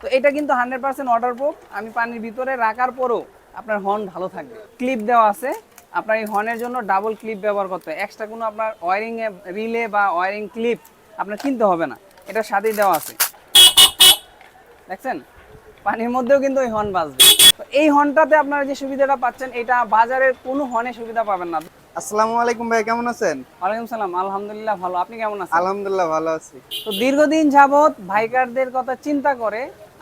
তো এটা কিন্তু হান্ড্রেড পার্সেন্ট ওয়াটার প্রুফ আমি পানির ভিতরে রাখার পরও আপনার হর্ন ভালো থাকবে। ক্লিপ দেওয়া আছে। আপনার এই হর্নের জন্য ডাবল ক্লিপ ব্যবহার করতে হয় এক্সট্রা কোনো আপনার ওয়ারিং রিলে বা ওয়ারিং ক্লিপ আপনার কিনতে হবে না। এটার সাথেই দেওয়া আছে। দেখছেন? পানির মধ্যেও কিন্তু ওই হর্ন বাজবে। তো এই হর্নটাতে আপনারা যে সুবিধাটা পাচ্ছেন এটা বাজারের কোনো হর্নে সুবিধা পাবেন না। আসসালামু আলাইকুম ভাই কেমন আছেন? ওয়ালাইকুম সালাম। আলহামদুলিল্লাহ ভালো। আপনি কেমন আছেন? আলহামদুলিল্লাহ ভালো আছি। তো দীর্ঘদিন যাবত বাইকারদের কথা চিন্তা করে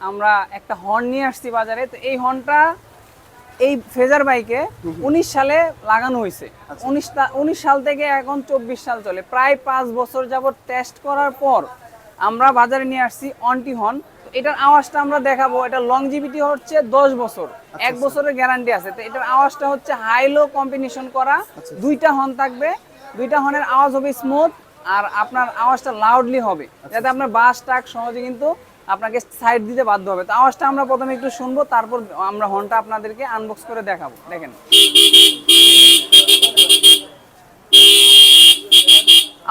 আমরা একটা হর্ন নিয়ে আসছি বাজারে। তো এই হর্নটা এই ফেজার বাইকে উনিশ সালে লাগানো হয়েছে। উনিশ উনিশ সাল থেকে এখন চব্বিশ সাল চলে। প্রায় পাঁচ বছর যাবত টেস্ট করার পর আমরা বাজারে নিয়ে আসছি অনটি হর্ন এটার আওয়াজটা আমরা দেখাবো। এটা লংজিভিটি হচ্ছে দশ বছর। এক বছরের গ্যারান্টি আছে। তো এটার আওয়াজটা হচ্ছে হাই লো কম্বিনেশন করা। দুইটা হর্ন থাকবে। দুইটা হর্নের আওয়াজ হবে স্মুথ আর আপনার আওয়াজটা লাউডলি হবে। যাতে আপনার বাস ট্রাক সহজে কিন্তু আপনাকে সাইড দিতে বাধ্য হবে। তো আওয়াজটা আমরা প্রথমে একটু শুনব, তারপর আমরা হর্নটা আপনাদেরকে আনবক্স করে দেখাবো। দেখেন।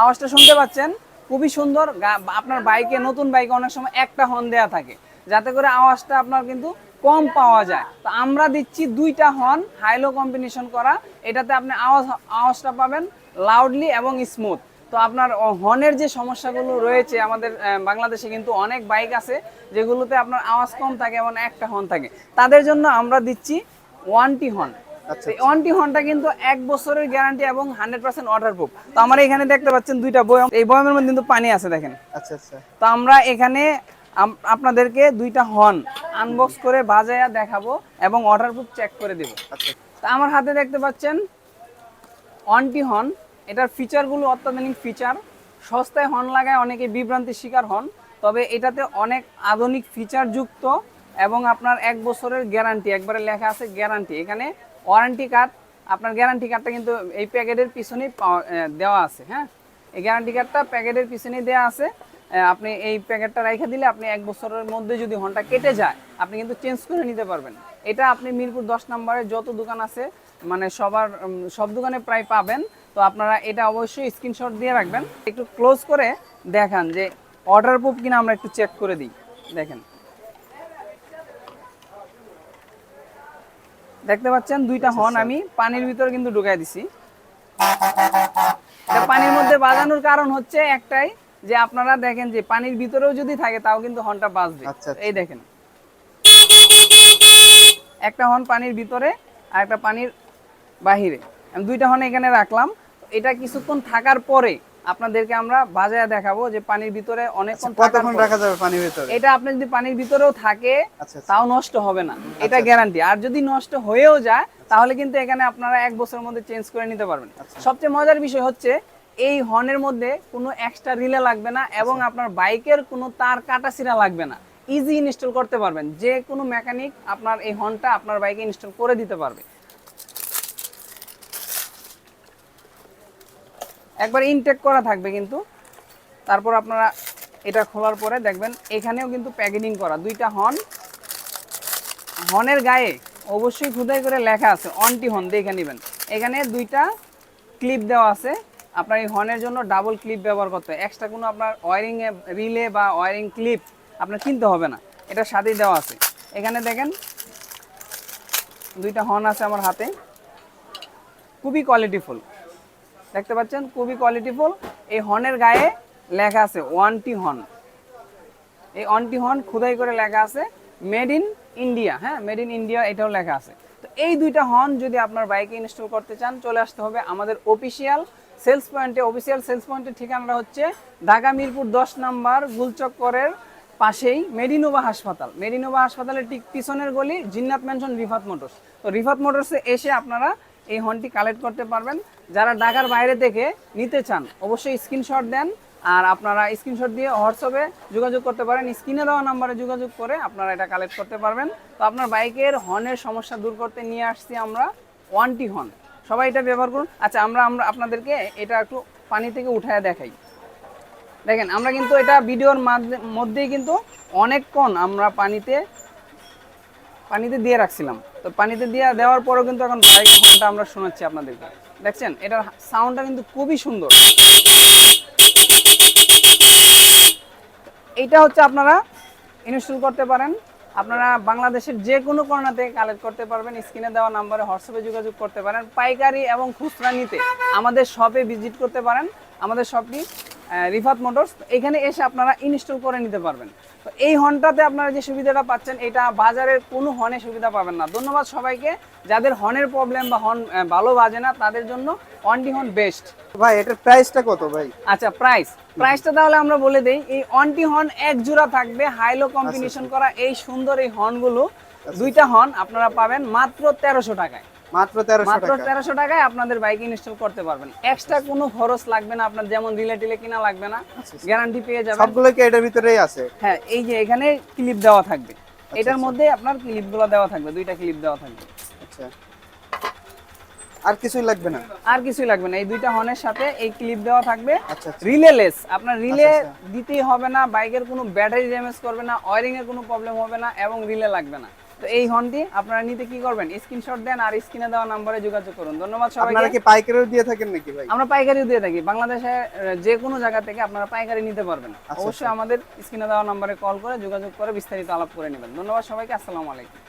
আওয়াজটা শুনতে পাচ্ছেন? খুবই সুন্দর। আপনার বাইকে, নতুন বাইকে অনেক সময় একটা হর্ন দেয়া থাকে। যাতে করে আওয়াজটা আপনার কিন্তু কম পাওয়া যায়। তো আমরা দিচ্ছি দুইটা হর্ন হাইলো কম্বিনেশন করা। এটাতে আপনি আওয়াজ, আওয়াজটা পাবেন লাউডলি এবং স্মুথ তো আপনার হর্নের যে সমস্যাগুলো রয়েছে আমাদের বাংলাদেশে কিন্তু অনেক বাইক আছে যেগুলোতে আপনার আওয়াজ কম থাকে এবং একটা হর্ন থাকে। তাদের জন্য আমরা দিচ্ছি ওয়ানটি হর্ন আচ্ছা, ওয়ানটি হর্নটা কিন্তু এক বছরের গ্যারান্টি এবং হান্ড্রেড পার্সেন্ট ওয়াটার প্রুফ তো আমরা এখানে দেখতে পাচ্ছেন দুইটা বয়ম। এই বয়মের মধ্যে কিন্তু পানি আছে দেখেন। আচ্ছা আচ্ছা। তো আমরা এখানে আপনাদেরকে দুইটা হর্ন আনবক্স করে বাজায়া দেখাবো এবং ওয়াটার প্রুফ চেক করে দেবো। আচ্ছা। তো আমার হাতে দেখতে পাচ্ছেন অনটি হর্ন এটার ফিচারগুলো অত্যাধুনিক ফিচার সস্তায় হর্ন লাগায় অনেকে বিভ্রান্তির শিকার হন, তবে এটাতে অনেক আধুনিক ফিচার যুক্ত এবং আপনার এক বছরের গ্যারান্টি একবারে লেখা আছে গ্যারান্টি এখানে ওয়ারেন্টি কার্ড আপনার গ্যারান্টি কার্ডটা কিন্তু এই প্যাকেটের পিছনেই দেওয়া আছে হ্যাঁ? এই গ্যারান্টি কার্ডটা প্যাকেটের পিছনেই দেওয়া আছে। আপনি এই প্যাকেটটা রেখে দিলে আপনি এক বছরের মধ্যে যদি হর্নটা কেটে যায়, আপনি কিন্তু চেঞ্জ করে নিতে পারবেন। এটা আপনি মিরপুর দশ নম্বরে যত দোকান আছে মানে সবার সব দোকানে প্রায় পাবেন। তো আপনারা এটা অবশ্যই স্ক্রিনশট দিয়ে রাখবেন। একটু ক্লোজ করে দেখান যে অর্ডার প্রুফ কিনা আমরা একটু চেক করে দিই। দেখেন। দেখতে পাচ্ছেন দুইটা হর্ন আমি পানির ভিতরে কিন্তু ঢুকাই দিছি। এটা পানির মধ্যে বাজানোর কারণ হচ্ছে একটাই যে আপনারা দেখেন যে পানির ভিতরেও যদি থাকে তাও কিন্তু হর্নটা বাজবে। আচ্ছা, আচ্ছা। এই দেখেন। একটা হর্ন পানির ভিতরে আর একটা পানির বাহিরে। আমি দুইটা হর্ন এখানে রাখলাম। এটা কিছুক্ষণ থাকার পরে আপনাদেরকে আমরা বাজায় দেখাবো যে পানির ভিতরে অনেকক্ষণ কতক্ষণ রাখা যাবে পানির ভিতরে? এটা আপনি যদি পানির ভিতরেও থাকে আচ্ছা আচ্ছা। তাও নষ্ট হবে না। এটা গ্যারান্টি আর যদি নষ্ট হয়েও যায় তাহলে কিন্তু এখানে আপনারা এক বছরের মধ্যে চেঞ্জ করে নিতে পারবেন। আচ্ছা। সবচেয়ে মজার বিষয় হচ্ছে এই হর্নের মধ্যে কোনো এক্সট্রা রিলে লাগবে না এবং আচ্ছা। আপনার বাইকের কোনো তার কাটা সিরা লাগবে না। ইজি ইনস্টল করতে পারবেন। যে কোনো মেকানিক আপনার এই হর্নটা আপনার বাইকে ইনস্টল করে দিতে পারবে। একবার ইনটেক করা থাকবে কিন্তু। তারপর আপনারা এটা খোলার পরে দেখবেন, এখানেও কিন্তু প্যাকেজিং করা। দুইটা হর্ন হর্নের গায়ে অবশ্যই খুদাই করে লেখা আছে অনটি হর্ন দেখে নেবেন। এখানে দুইটা ক্লিপ দেওয়া আছে। আপনার এই হর্নের জন্য ডাবল ক্লিপ ব্যবহার করতে হয়। এক্সট্রা কোনো আপনার ওয়ারিং রিলে বা ওয়ারিং ক্লিপ আপনার কিনতে হবে না। এটা সাথেই দেওয়া আছে। এখানে দেখেন, দুইটা হর্ন আছে আমার হাতে। খুবই কোয়ালিটিফুল দেখতে পাচ্ছেন, খুবই কোয়ালিটিফুল এই হর্নের গায়ে লেখা আছে ওয়ানটি হর্ন এই অনটি হর্ন খোদাই করে লেখা আছে মেড ইন ইন্ডিয়া হ্যাঁ? মেড ইন ইন্ডিয়া এটাও লেখা আছে। তো এই দুইটা হর্ন যদি আপনার বাইকে ইনস্টল করতে চান, চলে আসতে হবে আমাদের অফিসিয়াল সেলস পয়েন্টে অফিসিয়াল সেলস পয়েন্টের ঠিকানাটা হচ্ছে ঢাকা মিরপুর দশ নাম্বার গুলচক্করের পাশেই মেডিনোভা হাসপাতাল। মেডিনোভা হাসপাতালের ঠিক পিছনের গলি জিন্নাত মেনশন রিফাত মোটরস। তো রিফাত মোটরসে এসে আপনারা এই হর্নটি কালেক্ট করতে পারবেন। যারা ঢাকার বাইরে থেকে নিতে চান, অবশ্যই স্ক্রিনশট দেন আর আপনারা স্ক্রিনশট দিয়ে হোয়াটসঅ্যাপে যোগাযোগ করতে পারেন। স্ক্রিনে দেওয়া নাম্বারে যোগাযোগ করে আপনারা এটা কালেক্ট করতে পারবেন। তো আপনার বাইকের হর্নের সমস্যা দূর করতে নিয়ে আসছি আমরা ওয়ানটি হর্ন। সবাই এটা ব্যবহার করুন। আচ্ছা আমরা আমরা আপনাদেরকে এটা একটু পানি থেকে উঠায় দেখাই। দেখেন, আমরা কিন্তু এটা ভিডিওর মাধ্যে- মধ্যেই কিন্তু অনেকক্ষণ আমরা পানিতে পানিতে দিয়ে রাখছিলাম। তো পানিতে দিয়ে দেওয়ার পরেও কিন্তু এখন বাইকের হর্নটা আমরা শোনাচ্ছি আপনাদেরকে। দেখছেন? এটার সাউন্ডটা কিন্তু খুবই সুন্দর। এইটা হচ্ছে আপনারা ইনস্টল করতে পারেন। আপনারা বাংলাদেশের যে কোনো কর্নার থেকে কালেক্ট করতে পারবেন। স্ক্রিনে দেওয়া নাম্বারে হোয়াটসঅ্যাপে যোগাযোগ করতে পারেন। পাইকারি এবং খুচরা নিতে আমাদের শপে ভিজিট করতে পারেন। আমাদের শপটি রিফাত মোটরস, এখানে এসে আপনারা ইনস্টল করে নিতে পারবেন। এই হর্নটাতে আপনারা যে সুবিধাটা পাচ্ছেন এটা বাজারের কোনো হর্নে সুবিধা পাবেন না। ধন্যবাদ সবাইকে। যাদের হর্নের প্রবলেম বা হর্ন ভালো বাজে না তাদের জন্য অনটি হর্ন বেস্ট ভাই এটার প্রাইসটা কত ভাই? আচ্ছা প্রাইস প্রাইসটা তাহলে আমরা বলে দেই এই অনটি হর্ন এক জোড়া থাকবে হাইলো কম্বিনেশন করা এই সুন্দর এই হর্নগুলো। দুইটা হর্ন আপনারা পাবেন মাত্র তেরোশো টাকায়। মাত্র তেরোশো মাত্র টাকা। তেরোশো টাকায় আপনাদের বাইক ইনস্টল করতে পারবেন। এক্সট্রা কোনো খরচ লাগবে না আপনার যেমন রিলে টিলে কিনা লাগবে না গ্যারান্টি পেয়ে যাবেন। সবগুলো কি এটার ভিতরেই আছে? হ্যাঁ এই যে এখানে ক্লিপ দেওয়া থাকবে। এটার মধ্যে আপনার ক্লিপগুলো দেওয়া থাকবে দুইটা ক্লিপ দেওয়া থাকবে। আচ্ছা। আর কিছুই লাগবে না? আর কিছুই লাগবে না এই দুইটা হর্নের সাথে এই ক্লিপ দেওয়া থাকবে। আচ্ছা আচ্ছা। রিলেলেস আপনার রিলে আচ্ছা, দিতেই হবে না বাইকের কোনো ব্যাটারি ড্যামেজ করবে না ওয়ারিং এর কোনো প্রবলেম হবে না এবং রিলে লাগবে না। তো এই হর্নটি আপনারা নিতে কি করবেন? স্ক্রিনশট দেন আর স্ক্রিনে দেওয়া নম্বরে যোগাযোগ করুন। ধন্যবাদ আপনারা সবাইকে কি পাইকারিও দিয়ে থাকেন নাকি ভাই? আমরা পাইকারিও দিয়ে থাকি। বাংলাদেশে যে কোনো জায়গা থেকে আপনারা পাইকারি নিতে পারবেন। আচ্ছা, অবশ্যই আমাদের স্ক্রিনে দেওয়া নম্বরে কল করে যোগাযোগ করে বিস্তারিত আলাপ করে নেবেন। ধন্যবাদ সবাইকে আসসালামু আলাইকুম।